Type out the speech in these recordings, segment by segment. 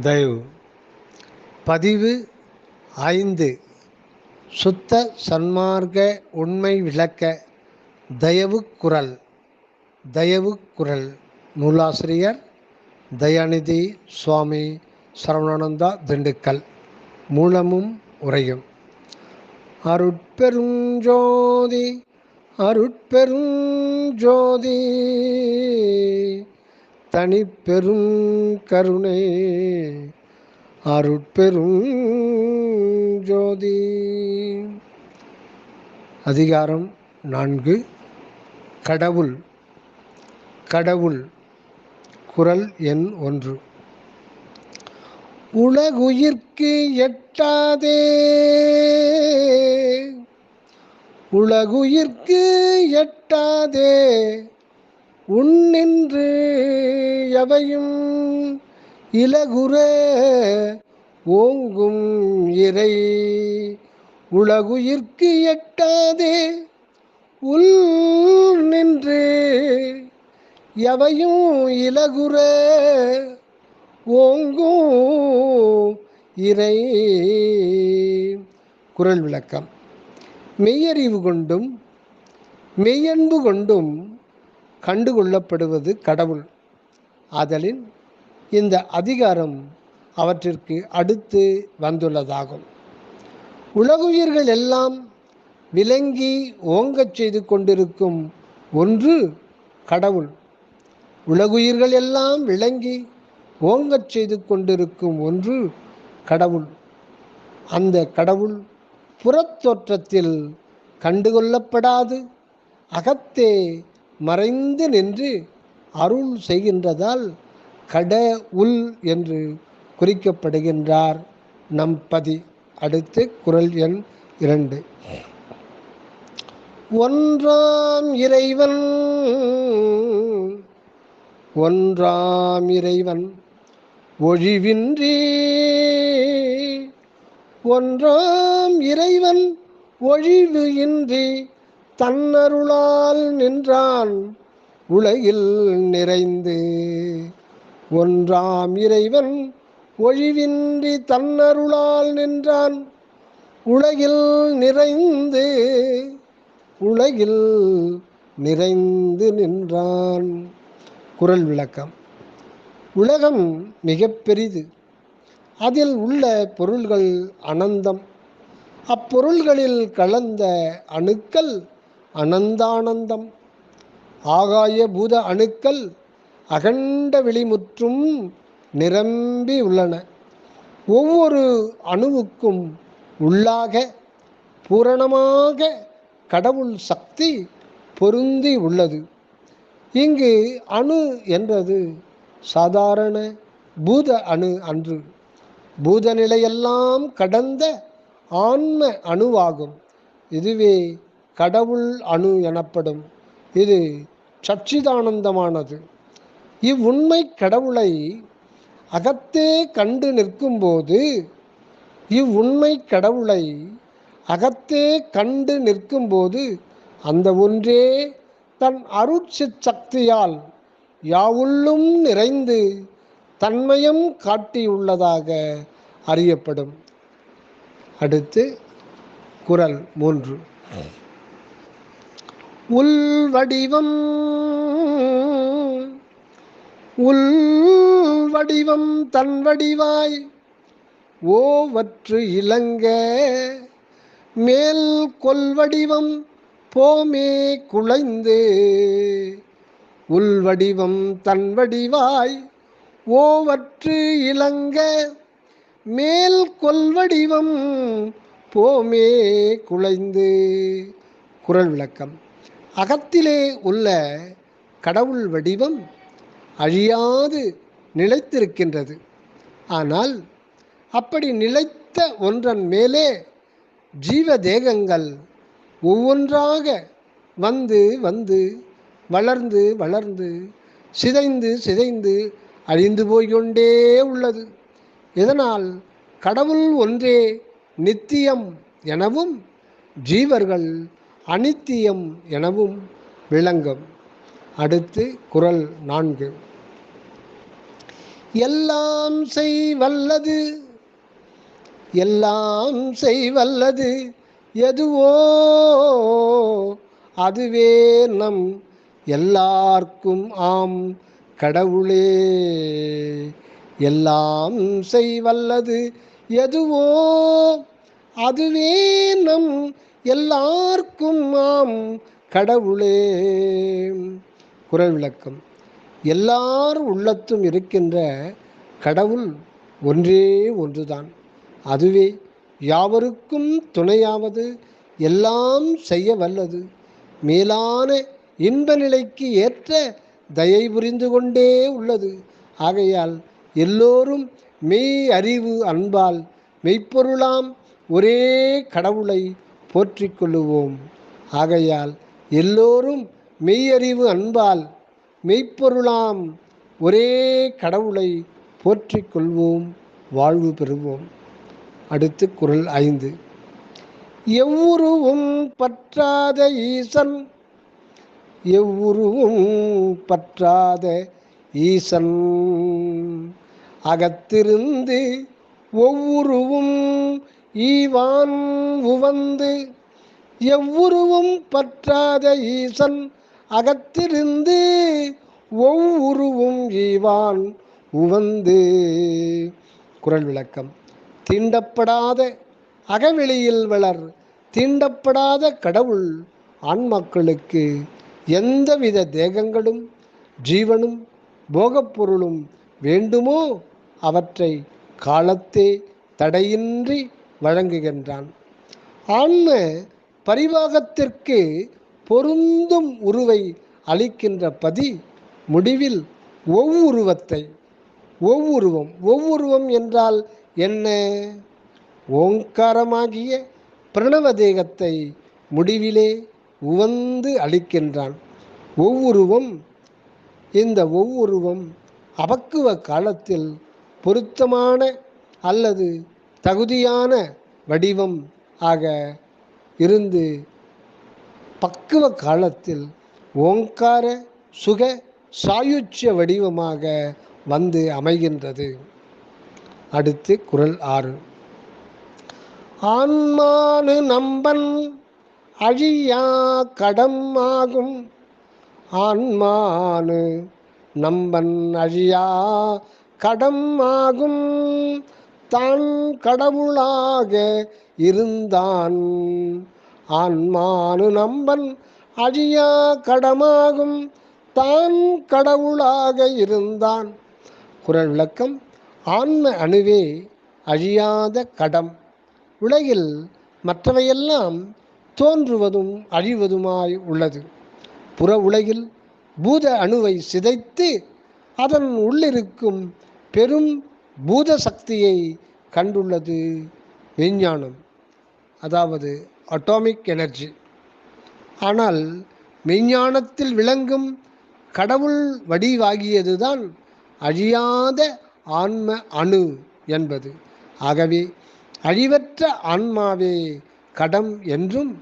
தயவு. பதிவு ஐந்து. சுத்த சன்மார்க்க உண்மை விளக்க தயவு குரல். தயவு குரல். நூலாசிரியர் தயாநிதி சுவாமி சரவணானந்தா திண்டுக்கல். மூலமும் உரையும். அருட்பெருஞ்சோதி அருட்பெருஞ்சோதி தனிப்பெரும் கருணை அருட்பெரும் ஜோதி. அதிகாரம் நான்கு. கடவுள் கடவுள் குரல் எண் ஒன்று. உலகுயிர்க்கு எட்டாதே. உலகுயிர்க்கு எட்டாதே. உன்னின்று எவையும் இலகுற ஓங்கும் இறை. உலகுயிர்க்கு எட்டாதே உள் நின்று எவையும் இலகுற ஓங்கும் இறை. குரல் விளக்கம். மெய்யறிவு கொண்டும் மெய்யன்பு கொண்டும் கண்டுகொள்ளப்படுவது கடவுள். ஆதலின் இந்த அதிகாரம் அவற்றிற்கு அடுத்து வந்துள்ளதாகும். உலகுயிர்கள் எல்லாம் விளங்கி ஓங்கச் செய்து கொண்டிருக்கும் ஒன்று கடவுள். உலகுயிர்கள் எல்லாம் விளங்கி ஓங்கச் செய்து கொண்டிருக்கும் ஒன்று கடவுள். அந்த கடவுள் புறத்தோற்றத்தில் கண்டுகொள்ளப்படாது அகத்தே மறைந்து நின்று அருள் செய்கின்றதால் கட உல் என்று குறிக்கப்படுகின்றார். நம்பதி அடுத்து குரல் எண் இரண்டு. ஒன்றாம் இறைவன் ஒன்றாம் இறைவன் ஒழிவின்றி ஒன்றாம் இறைவன் ஒழிவு இன்றி தன்னருளால் நின்றான் உலகில் நிறைந்து. ஒன்றாம் இறைவன் ஒழிவின்றி தன்னருளால் நின்றான் உலகில் நிறைந்து. உலகில் நிறைந்து நின்றான். குரல் விளக்கம். உலகம் மிக பெரிது. அதில் உள்ள பொருள்கள் அனந்தம். அப்பொருள்களில் கலந்த அணுக்கள் அனந்தானந்தம். ஆகாய பூத அணுக்கள் அகண்ட வெளிமுற்றும் நிரம்பி உள்ளன. ஒவ்வொரு அணுவுக்கும் உள்ளாக பூரணமாக கடவுள் சக்தி பொருந்தி உள்ளது. இங்கு அணு என்றது சாதாரண பூத அணு அன்று. பூத நிலையெல்லாம் கடந்த ஆன்ம அணுவாகும். இதுவே கடவுள் அணு எனப்படும். இது சச்சிதானந்தமானது. இவ்வுண்மை கடவுளை அகத்தே கண்டு நிற்கும்போது இவ்வுண்மை கடவுளை அகத்தே கண்டு நிற்கும்போது அந்த ஒன்றே தன் அருட்சித் சக்தியால் யாவுள்ளும் நிறைந்து தன்மயம் காட்டியுள்ளதாக அறியப்படும். அடுத்து குரல் மூன்று. உள் வடிவம் உள் வடிவம் தன் வடிவாய் ஓவற்று இலங்க மேல் கொல்வடிவம் போமே குலைந்து உள்வடிவம் தன் வடிவாய் ஓவற்று இலங்க மேல் கொல்வடிவம் போமே குலைந்து குரல் விளக்கம். அகத்திலே உள்ள கடவுள் வடிவம் அழியாது நிலைத்திருக்கின்றது. ஆனால் அப்படி நிலைத்த ஒன்றன் மேலே ஜீவ தேகங்கள் ஒவ்வொன்றாக வந்து வந்து வளர்ந்து வளர்ந்து சிதைந்து சிதைந்து அழிந்து போய்கொண்டே உள்ளது. இதனால் கடவுள் ஒன்றே நித்தியம் எனவும் ஜீவர்கள் அனித்தியம் எனவும் விளங்கும். அடுத்து குரல் நான்கு. எல்லாம் செய்வல்லது எல்லாம் செய்வல்லது எதுவோ அதுவே நம் எல்லார்க்கும் ஆம் கடவுளே. எல்லாம் செய்வல்லது எதுவோ அதுவே நம் எல்லாருக்கும் ஆம் கடவுளே. குரல் விளக்கம் எல்லார் உள்ளத்தும் இருக்கின்ற கடவுள் ஒன்றே ஒன்றுதான். அதுவே யாவருக்கும் துணையாவது எல்லாம் செய்ய வல்லது. மேலான இன்ப நிலைக்கு ஏற்ற தயை புரிந்து கொண்டே உள்ளது. ஆகையால் எல்லோரும் மெய் அறிவு அன்பால் மெய்ப்பொருளாம் ஒரே கடவுளை போற்றிக் கொள்ளுவோம் ஆகையால் எல்லோரும் மெய்யறிவு அன்பால் மெய்ப்பொருளாம் ஒரே கடவுளை போற்றிக் கொள்வோம் வாழ்வு பெறுவோம். அடுத்து குரல் ஐந்து. எவ்வுருவும் பற்றாத ஈசன் எவ்வுருவும் பற்றாத ஈசன். அகத்திருந்து ஒவ்வொருவும் ஈவான் உவந்து எவ்வுருவும் பற்றாத ஈசன் அகத்திருந்து ஒவ்வுருவும் ஈவான் உவந்து. குரல் விளக்கம். தீண்டப்படாத அகவெளியில் வளர் தீண்டப்படாத கடவுள் ஆண்மக்களுக்கு எந்தவித தேகங்களும் ஜீவனும் போகப்பொருளும் வேண்டுமோ அவற்றை காலத்தே தடையின்றி வழங்குகின்றான். ஆன்ம பரிவாகத்திற்கு பொருந்தும் உருவை அளிக்கின்ற பதி முடிவில் ஒவ்வுருவத்தை ஒவ்வுருவம் ஒவ்வுருவம் என்றால் என்ன? ஓங்காரமாகிய பிரணவ தேகத்தை முடிவிலே உவந்து அளிக்கின்றான். ஒவ்வொருவம் இந்த ஒவ்வொருவம் அபக்குவ காலத்தில் பொருத்தமான அல்லது தகுதியான வடிவம் ஆக இருந்து பக்குவ காலத்தில் ஓங்கார சுக சாயுச்சிய வடிவமாக வந்து அமைகின்றது. அடுத்து குரல் ஆறு. ஆன்மானு நம்பன் அழியா கடம் ஆகும். ஆன்மானு நம்பன் அழியா கடம் ஆகும். தான் கடவுளாக இருந்தான். ஆன்மானு நம்பன் அழியா கடமாகும். தான் கடவுளாக இருந்தான். குரல் விளக்கம் ஆன்ம அணுவே அழியாத கடம். உலகில் மற்றவையெல்லாம் தோன்றுவதும் அழிவதுமாய் உள்ளது. புற உலகில் பூத அணுவை சிதைத்து அதன் உள்ளிருக்கும் பெரும் பூத சக்தியை கண்டுள்ளது விஞ்ஞானம். அதாவது அட்டாமிக் எனர்ஜி. ஆனால் மெய்ஞானத்தில் விளங்கும் கடவுள் வடிவாகியதுதான் அழியாத ஆன்ம அணு என்பது. ஆகவே அழிவற்ற ஆன்மாவே கடம் என்றும்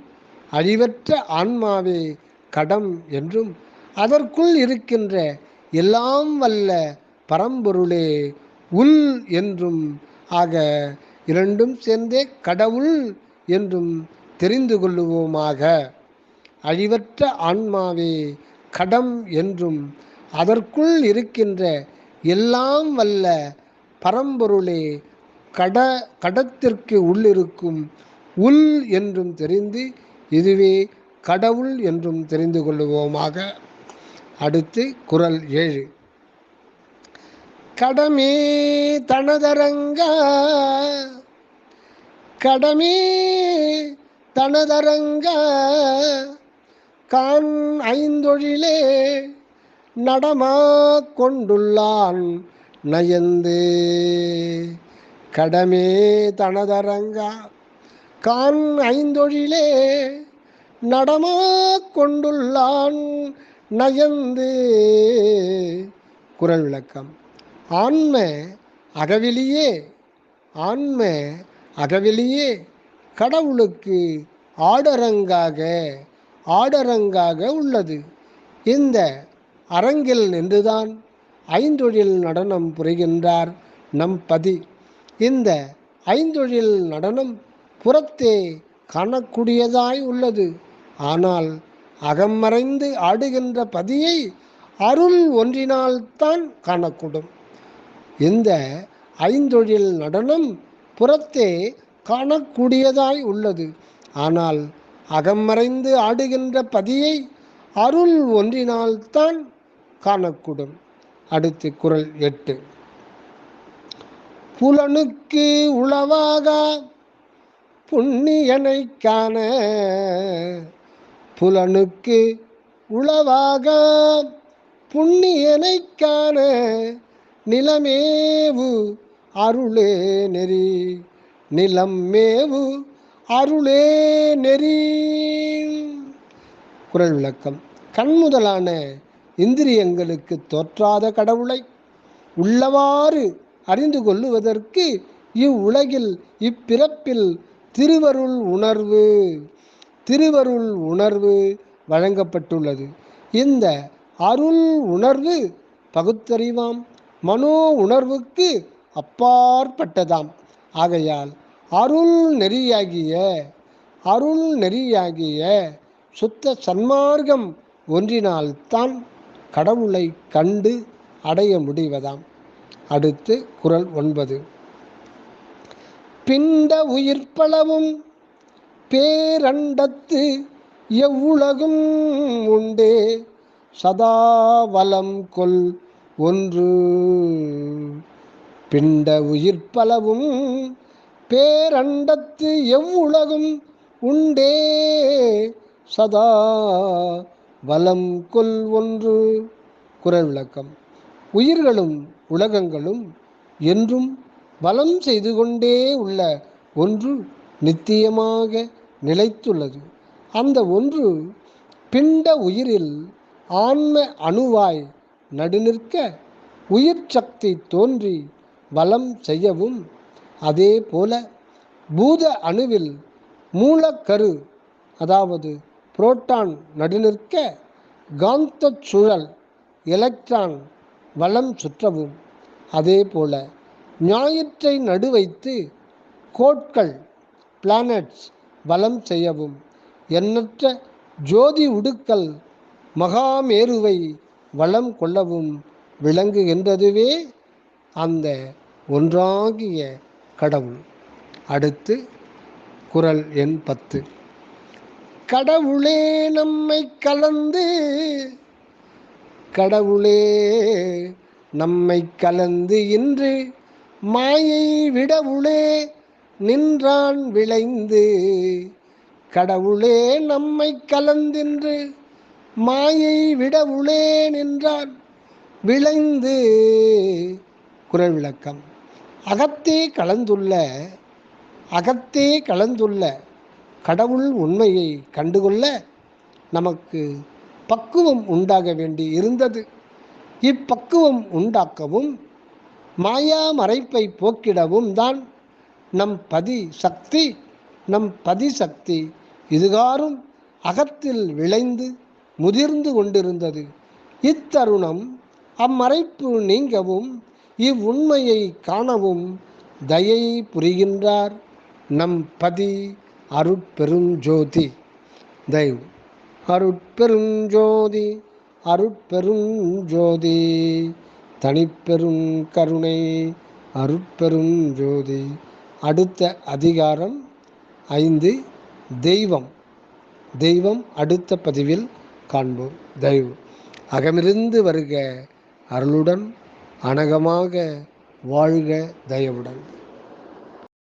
அழிவற்ற ஆன்மாவே கடம் என்றும் அதற்குள் இருக்கின்ற எல்லாம் வல்ல பரம்பொருளே உள் என்றும் ஆக இரண்டும் சேர்ந்தே கடவுள் என்றும் தெரிந்து கொள்ளுவோமாக. அழிவற்ற ஆன்மாவே கடம் என்றும் அதற்குள் இருக்கின்ற எல்லாம் வல்ல பரம்பொருளே கட கடத்திற்கு உள்ளிருக்கும் உள் என்றும் தெரிந்து இதுவே கடவுள் என்றும் தெரிந்து கொள்ளுவோமாக. அடுத்து குரல் ஏழு. கடமே தனதரங்க. கடமே தனதரங்க. கான் ஐந்தொழிலே நடமா கொண்டுள்ளான் நயந்து. கடமே தனதரங்கா. கான் ஐந்தொழிலே நடமா கொண்டுள்ளான் நயந்து. குரல் விளக்கம். ஆன்ம அகவிலியே ஆன்ம அகவிலியே கடவுளுக்கு ஆடரங்காக ஆடரங்காக உள்ளது. இந்த அரங்கில் நின்றுதான் ஐந்தொழில் நடனம் புரிகின்றார் நம் பதி. இந்த ஐந்தொழில் நடனம் புறத்தே காணக்கூடியதாய் உள்ளது. ஆனால் அகமறைந்து ஆடுகின்ற பதியை அருள் ஒன்றினால்தான் காணக்கூடும். இந்த ஐந்தொழில் நடனம் புறத்தே காணக்கூடியதாய் உள்ளது. ஆனால் அகமறைந்து ஆடுகின்ற பதியை அருள் ஒன்றினால்தான் காணக்கூடும். அடுத்து குரல் எட்டு. புலனுக்கு உளவாக புண்ணியனை காண புலனுக்கு உளவாக புண்ணியனை காண நிலமேவு அருளே நெறி. நிலம் மேவு அருளே நெறி. குரல் விளக்கம். கண்முதலான இந்திரியங்களுக்கு தோற்றாத கடவுளை உள்ளவாறு அறிந்து கொள்ளுவதற்கு இவ்வுலகில் இப்பிறப்பில் திருவருள் உணர்வு திருவருள் உணர்வு வழங்கப்பட்டுள்ளது. இந்த அருள் உணர்வு பகுத்தறிவாம். மனோ உணர்வுக்கு அப்பாற்பட்டதாம். ஆகையால் அருள் நெறியாகிய அருள் நெறியாகிய சுத்த சன்மார்க்கம் ஒன்றினால்தான் கடவுளை கண்டு அடைய முடிவதாம். அடுத்து குரல் ஒன்பது. பிண்ட உயிர்ப்பளவும் பேரண்டத்து எவ்வுலகும் உண்டே. சதா வலம் கொல் ஒன்று. பிண்ட உயிர் பலவும் பேரண்டத்து எவ்வுலகும் உண்டே. சதா வலம் கொல் ஒன்று. குரல் விளக்கம். உயிர்களும் உலகங்களும் என்றும் வலம் செய்து கொண்டே உள்ள ஒன்று நித்தியமாக நிலைத்துள்ளது. அந்த ஒன்று பிண்ட உயிரில் ஆன்ம அணுவாய் நடுநிற்க உயிர் சக்தி தோன்றி வளம் செய்யவும். அதே போல பூத அணுவில் மூலக்கரு அதாவது புரோட்டான் நடுநிற்க காந்த சுழல் எலக்ட்ரான் வளம் சுற்றவும். அதே போல ஞாயிற்றை நடுவைத்து கோட்கள் பிளானட்ஸ் வலம் செய்யவும். எண்ணற்ற ஜோதி உடுக்கல் மகாமேருவை வளம் கொள்ளவும் விளங்குகின்றதுவே அந்த ஒன்றாகிய கடவுள். அடுத்து குரல் எண் பத்து. கடவுளே நம்மை கலந்து கடவுளே நம்மை கலந்து இன்று மாயை விடவுளே நின்றான் விளைந்து கடவுளே நம்மை கலந்தின்று மாயை விடவுளே நின்றான். விளைந்து குரல் விளக்கம். அகத்தே கலந்துள்ள அகத்தே கலந்துள்ள கடவுள் உண்மையை கண்டுகொள்ள நமக்கு பக்குவம் உண்டாக வேண்டி இருந்தது. இப்பக்குவம் உண்டாக்கவும் மாயா மறைப்பை போக்கிடவும் தான் நம் பதி சக்தி நம் பதி சக்தி இதுகாரும் அகத்தில் விளைந்து முதிர்ந்து கொண்டிருந்தது. இத்தருணம் அம்மறைப்பு நீங்கவும் இவ்வுண்மையை காணவும் தயை புரிகின்றார் நம் பதி அருட்பெருஞ்சோதி. தயவு. அருட்பெருஞ்சோதி அருட்பெருஞ்சோதி தனிப்பெரும் கருணை அருட்பெருஞ்சோதி. அடுத்த அதிகாரம் ஐந்து தெய்வம். தெய்வம் அடுத்த பதிவில் காண்போம். தயவு அகமிருந்து வருக அருளுடன் அனகமாக வாழ்க தயவுடன்